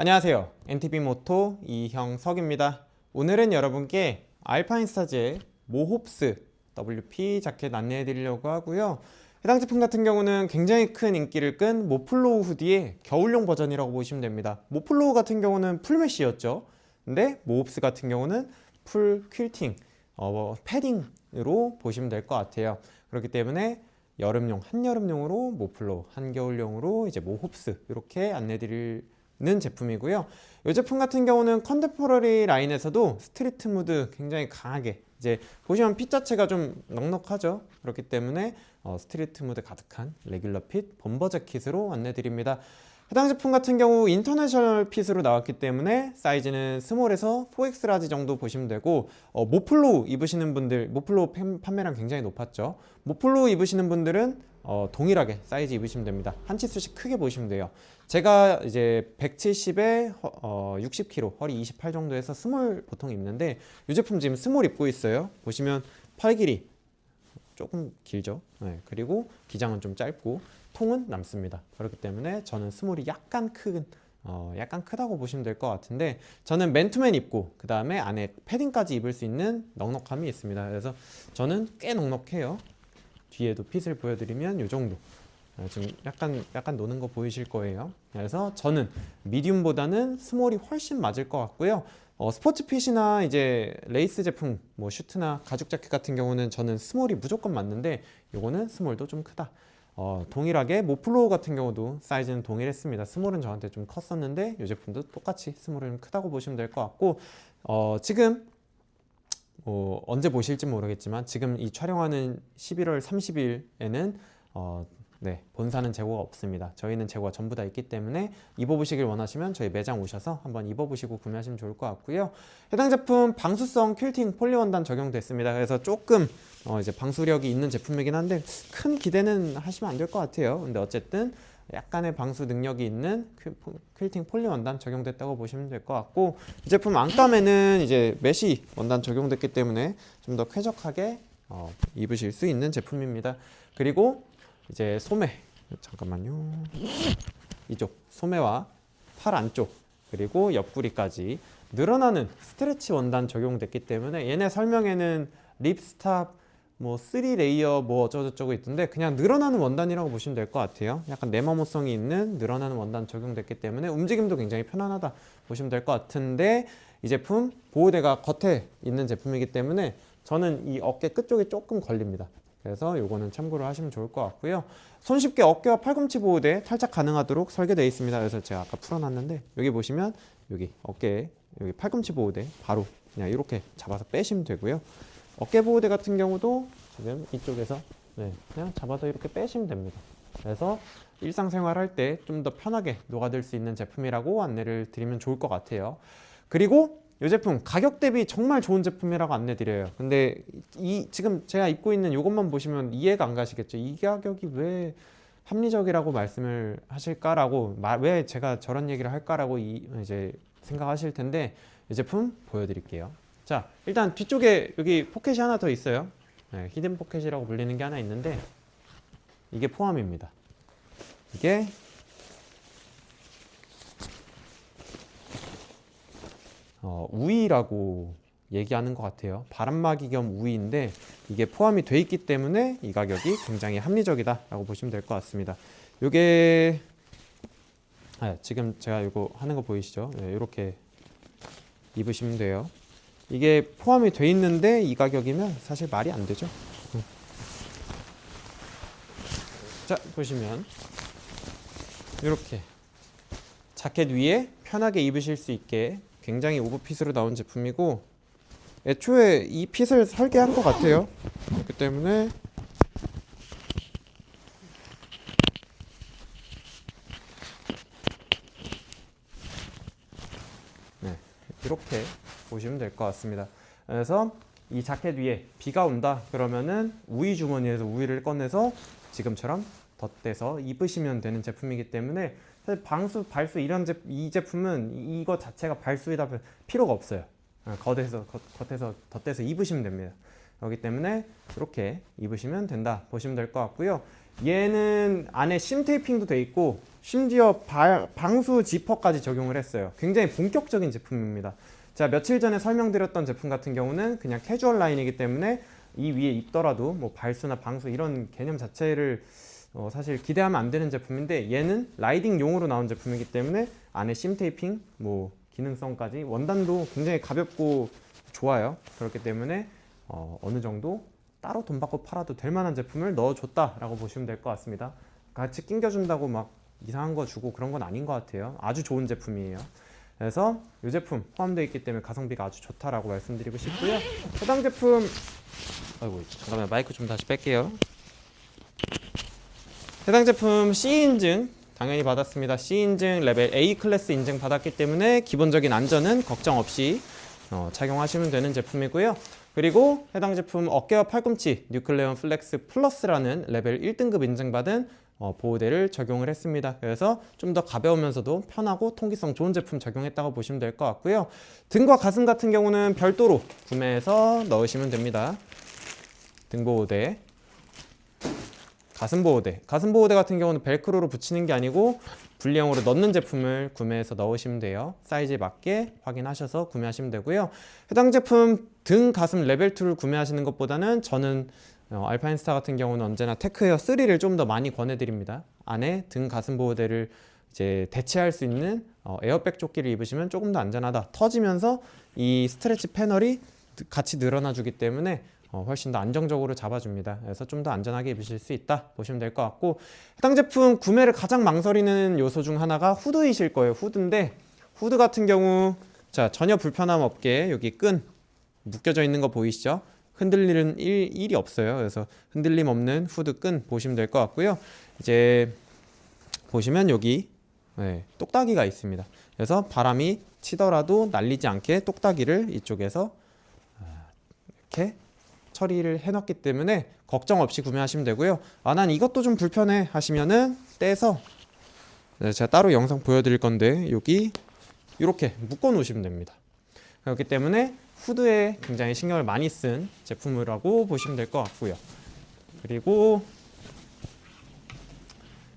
안녕하세요. NTB 모토 이형석입니다. 오늘은 여러분께 알파인스타즈의 모홉스 WP 자켓 안내해 드리려고 하고요. 해당 제품 같은 경우는 굉장히 큰 인기를 끈 모플로우 후디의 겨울용 버전이라고 보시면 됩니다. 모플로우 같은 경우는 풀메쉬였죠. 근데 모홉스 같은 경우는 풀 퀼팅, 어, 패딩으로 보시면 될 것 같아요. 그렇기 때문에 여름용, 한여름용으로 모플로우, 한겨울용으로 이제 모홉스 이렇게 안내 드릴 는 제품이고요. 이 제품 같은 경우는 컨템포러리 라인에서도 스트리트 무드 굉장히 강하게 이제 보시면 핏 자체가 좀 넉넉하죠. 그렇기 때문에 어, 스트리트 무드 가득한 레귤러 핏 범버 재킷으로 안내드립니다. 해당 제품 같은 경우 인터내셔널 핏으로 나왔기 때문에 사이즈는 스몰에서 4X 라지 정도 보시면 되고 어, 모플로우 입으시는 분들 모플로우 팬- 판매량 굉장히 높았죠. 모플로우 입으시는 분들은 어, 동일하게 사이즈 입으시면 됩니다. 한 치수씩 크게 보시면 돼요. 제가 이제 170에 어, 60kg, 허리 28 정도에서 스몰 보통 입는데 이 제품 지금 스몰 입고 있어요. 보시면 팔 길이 조금 길죠. 네, 그리고 기장은 좀 짧고 통은 남습니다. 그렇기 때문에 저는 스몰이 약간 큰 어, 약간 크다고 보시면 될 것 같은데 저는 맨투맨 입고 그 다음에 안에 패딩까지 입을 수 있는 넉넉함이 있습니다. 그래서 저는 꽤 넉넉해요. 뒤에도 핏을 보여드리면 이 정도. 아, 지금 약간 약간 노는 거 보이실 거예요. 그래서 저는 미디움보다는 스몰이 훨씬 맞을 것 같고요. 어, 스포츠 핏이나 이제 레이스 제품, 뭐 슈트나 가죽 자켓 같은 경우는 저는 스몰이 무조건 맞는데 요거는 스몰도 좀 크다. 어, 동일하게 모플로우 같은 경우도 사이즈는 동일했습니다. 스몰은 저한테 좀 컸었는데 이 제품도 똑같이 스몰은 좀 크다고 보시면 될 것 같고 어, 지금 뭐 언제 보실지 모르겠지만 지금 이 촬영하는 11월 30일에는 어, 네, 본사는 재고가 없습니다. 저희는 재고가 전부 다 있기 때문에 입어보시길 원하시면 저희 매장 오셔서 한번 입어보시고 구매하시면 좋을 것 같고요. 해당 제품 방수성 퀼팅 폴리원단 적용됐습니다. 그래서 조금 어, 이제 방수력이 있는 제품이긴 한데 큰 기대는 하시면 안 될 것 같아요. 근데 어쨌든 약간의 방수 능력이 있는 퀼- 퀼팅 폴리 원단 적용됐다고 보시면 될 것 같고 이 제품 안감에는 이제 메시 원단 적용됐기 때문에 좀 더 쾌적하게 어, 입으실 수 있는 제품입니다. 그리고 이제 소매 잠깐만요. 이쪽 소매와 팔 안쪽 그리고 옆구리까지 늘어나는 스트레치 원단 적용됐기 때문에 얘네 설명에는 립스탑 뭐 3레이어 뭐 어쩌고저쩌고 있던데 그냥 늘어나는 원단이라고 보시면 될 것 같아요. 약간 내마모성이 있는 늘어나는 원단 적용됐기 때문에 움직임도 굉장히 편안하다 보시면 될 것 같은데 이 제품 보호대가 겉에 있는 제품이기 때문에 저는 이 어깨 끝쪽에 조금 걸립니다 그래서 요거는 참고를 하시면 좋을 것 같고요. 손쉽게 어깨와 팔꿈치 보호대 탈착 가능하도록 설계되어 있습니다. 그래서 제가 아까 풀어놨는데 여기 보시면 여기 어깨 여기 팔꿈치 보호대 바로 그냥 이렇게 잡아서 빼시면 되고요. 어깨 보호대 같은 경우도 지금 이쪽에서 네, 그냥 잡아서 이렇게 빼시면 됩니다. 그래서 일상생활 할 때 좀 더 편하게 녹아들 수 있는 제품이라고 안내를 드리면 좋을 것 같아요. 그리고 이 제품 가격 대비 정말 좋은 제품이라고 안내 드려요. 근데 이 지금 제가 입고 있는 이것만 보시면 이해가 안 가시겠죠. 이 가격이 왜 합리적이라고 말씀을 하실까라고 마- 왜 제가 저런 얘기를 할까라고 이, 이제 생각하실 텐데 이 제품 보여드릴게요. 자 일단 뒤쪽에 여기 포켓이 하나 더 있어요. 네, 히든 포켓이라고 불리는 게 하나 있는데 이게 포함입니다. 이게 어, 우위라고 얘기하는 것 같아요. 바람막이 겸 우위인데 이게 포함이 돼 있기 때문에 이 가격이 굉장히 합리적이다라고 보시면 될 것 같습니다. 이게 아, 지금 제가 이거 하는 거 보이시죠? 네, 이렇게 입으시면 돼요. 이게 포함이 돼 있는데 이 가격이면 사실 말이 안 되죠. 음. 자 보시면 이렇게 자켓 위에 편하게 입으실 수 있게 굉장히 오버핏으로 나온 제품이고 애초에 이 핏을 설계한 것 같아요. 그렇기 때문에 네, 이렇게 보시면 될 것 같습니다. 그래서 이 자켓 위에 비가 온다 그러면은 우위 주머니에서 우위를 꺼내서 지금처럼 덧대서 입으시면 되는 제품이기 때문에 사실 방수, 발수 이런 제, 이 제품은 이거 자체가 발수이다 보- 필요가 없어요. 어, 겉에서 겉, 겉에서 덧대서 입으시면 됩니다. 그렇기 때문에 이렇게 입으시면 된다 보시면 될 것 같고요. 얘는 안에 심 테이핑도 돼 있고 심지어 바- 방수 지퍼까지 적용을 했어요. 굉장히 본격적인 제품입니다. 자 며칠 전에 설명드렸던 제품 같은 경우는 그냥 캐주얼 라인이기 때문에 이 위에 입더라도 뭐 발수나 방수 이런 개념 자체를 어, 사실 기대하면 안 되는 제품인데 얘는 라이딩용으로 나온 제품이기 때문에 안에 심 테이핑 뭐 기능성까지 원단도 굉장히 가볍고 좋아요. 그렇기 때문에 어, 어느 정도 따로 돈 받고 팔아도 될 만한 제품을 넣어줬다라고 보시면 될 것 같습니다. 같이 낑겨준다고 막 이상한 거 주고 그런 건 아닌 것 같아요. 아주 좋은 제품이에요. 그래서 이 제품 포함되어 있기 때문에 가성비가 아주 좋다라고 말씀드리고 싶고요. 해당 제품 아이고 잠깐만 마이크 좀 다시 뺄게요. 해당 제품 C 인증 당연히 받았습니다. C 인증 레벨 A 클래스 인증 받았기 때문에 기본적인 안전은 걱정 없이 어, 착용하시면 되는 제품이고요. 그리고 해당 제품 어깨와 팔꿈치 뉴클레온 플렉스 플러스라는 레벨 1등급 인증받은 어, 보호대를 적용을 했습니다. 그래서 좀 더 가벼우면서도 편하고 통기성 좋은 제품 적용했다고 보시면 될 것 같고요. 등과 가슴 같은 경우는 별도로 구매해서 넣으시면 됩니다. 등 보호대, 가슴 보호대. 가슴 보호대 같은 경우는 벨크로로 붙이는 게 아니고 분리형으로 넣는 제품을 구매해서 넣으시면 돼요. 사이즈에 맞게 확인하셔서 구매하시면 되고요. 해당 제품 등 가슴 레벨 2를 구매하시는 것보다는 저는 어, 알파인스타 같은 경우는 언제나 테크웨어 3를 좀 더 많이 권해드립니다. 안에 등 가슴 보호대를 이제 대체할 수 있는 어, 에어백 조끼를 입으시면 조금 더 안전하다. 터지면서 이 스트레치 패널이 같이 늘어나주기 때문에 어, 훨씬 더 안정적으로 잡아줍니다. 그래서 좀 더 안전하게 입으실 수 있다 보시면 될 것 같고 해당 제품 구매를 가장 망설이는 요소 중 하나가 후드이실 거예요. 후드인데 후드 같은 경우 자 전혀 불편함 없게 여기 끈 묶여져 있는 거 보이시죠? 흔들리는 일, 일이 없어요. 그래서 흔들림 없는 후드 끈 보시면 될 것 같고요. 이제 보시면 여기 네, 똑딱이가 있습니다. 그래서 바람이 치더라도 날리지 않게 똑딱이를 이쪽에서 아, 이렇게 처리를 해놨기 때문에 걱정 없이 구매하시면 되고요. 아, 난 이것도 좀 불편해 하시면은 떼서 네, 제가 따로 영상 보여드릴 건데 여기 이렇게 묶어 놓으시면 됩니다. 그렇기 때문에 후드에 굉장히 신경을 많이 쓴 제품이라고 보시면 될 것 같고요. 그리고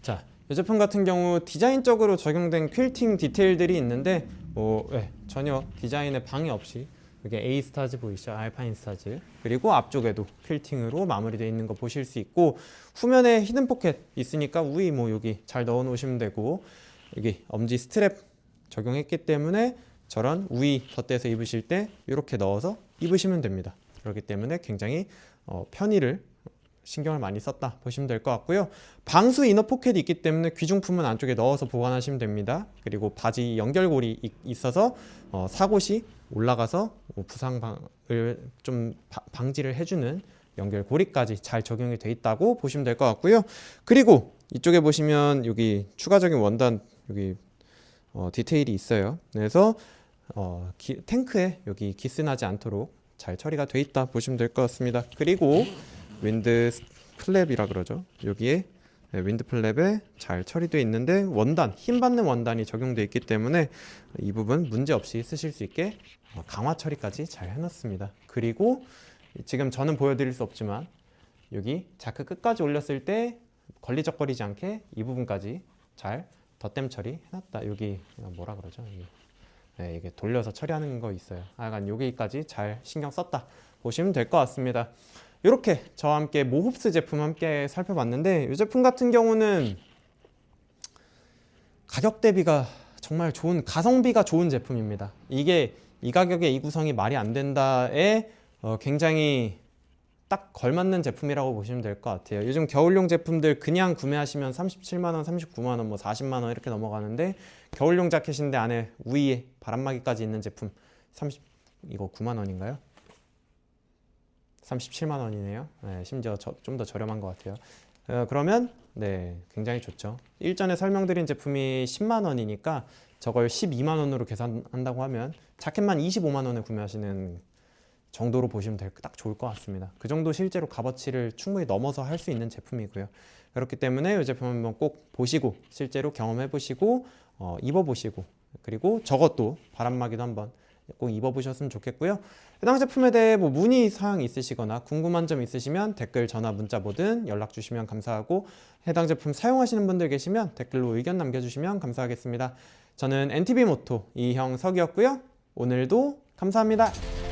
자, 이 제품 같은 경우 디자인적으로 적용된 퀼팅 디테일들이 있는데 뭐 예, 전혀 디자인에 방해 없이 이게 A 스타즈 보이시죠? 알파인 스타즈. 그리고 앞쪽에도 퀼팅으로 마무리되어 있는 거 보실 수 있고 후면에 히든 포켓 있으니까 우이 뭐 여기 잘 넣어 놓으시면 되고 여기 엄지 스트랩 적용했기 때문에 저런 우이 덧대서 입으실 때 이렇게 넣어서 입으시면 됩니다. 그렇기 때문에 굉장히 어, 편의를 신경을 많이 썼다 보시면 될 것 같고요. 방수 이너 포켓이 있기 때문에 귀중품은 안쪽에 넣어서 보관하시면 됩니다. 그리고 바지 이- 있어서 어, 사곳이 올라가서 뭐 부상을 좀 바- 방지를 해주는 연결고리까지 잘 적용이 돼 있다고 보시면 될 것 같고요. 그리고 이쪽에 보시면 여기 추가적인 원단 여기 어, 디테일이 있어요. 그래서 어, 기- 탱크에 여기 기스나지 않도록 잘 처리가 돼 있다 보시면 될 것 같습니다. 그리고 윈드 플랩이라 그러죠. 여기에 네, 윈드 플랩에 잘 처리되어 있는데 원단 힘 받는 원단이 적용되어 있기 때문에 이 부분 문제 없이 쓰실 수 있게 어, 강화 처리까지 잘 해놨습니다. 그리고 지금 저는 보여드릴 수 없지만 여기 자크 끝까지 올렸을 때 걸리적거리지 않게 이 부분까지 잘 덧댐 처리 해놨다. 여기 뭐라 그러죠? 네, 이게 돌려서 처리하는 거 있어요. 아, 약간 여기까지 잘 신경 썼다 보시면 될 것 같습니다. 이렇게 저와 함께 모흡스 제품 함께 살펴봤는데 이 제품 같은 경우는 가격 대비가 정말 좋은 가성비가 좋은 제품입니다. 이게 이 가격에 이 구성이 말이 안 된다에 어, 굉장히 딱 걸맞는 제품이라고 보시면 될 것 같아요. 요즘 겨울용 제품들 그냥 구매하시면 37만 원, 39만 원, 뭐 40만 원 이렇게 넘어가는데 겨울용 자켓인데 안에 우위에 바람막이까지 있는 제품 30 이거 9만 원인가요? 37만 원이네요. 네, 심지어 좀 더 저렴한 것 같아요. 어, 그러면 네, 굉장히 좋죠. 일전에 설명드린 제품이 10만 원이니까 저걸 12만 원으로 계산한다고 하면 자켓만 25만 원에 구매하시는 정도로 보시면 될, 딱 좋을 것 같습니다. 그 정도 실제로 값어치를 충분히 넘어서 할 수 있는 제품이고요. 그렇기 때문에 이 제품 한번 꼭 보시고 실제로 경험해 보시고 어, 입어 보시고 그리고 저것도 바람막이도 한번 꼭 입어보셨으면 좋겠고요. 해당 제품에 대해 뭐 문의 사항 있으시거나 궁금한 점 있으시면 댓글, 전화, 문자 뭐든 연락 주시면 감사하고 해당 제품 사용하시는 분들 계시면 댓글로 의견 남겨주시면 감사하겠습니다. 저는 NTV 모토 이형 석이었고요. 오늘도 감사합니다.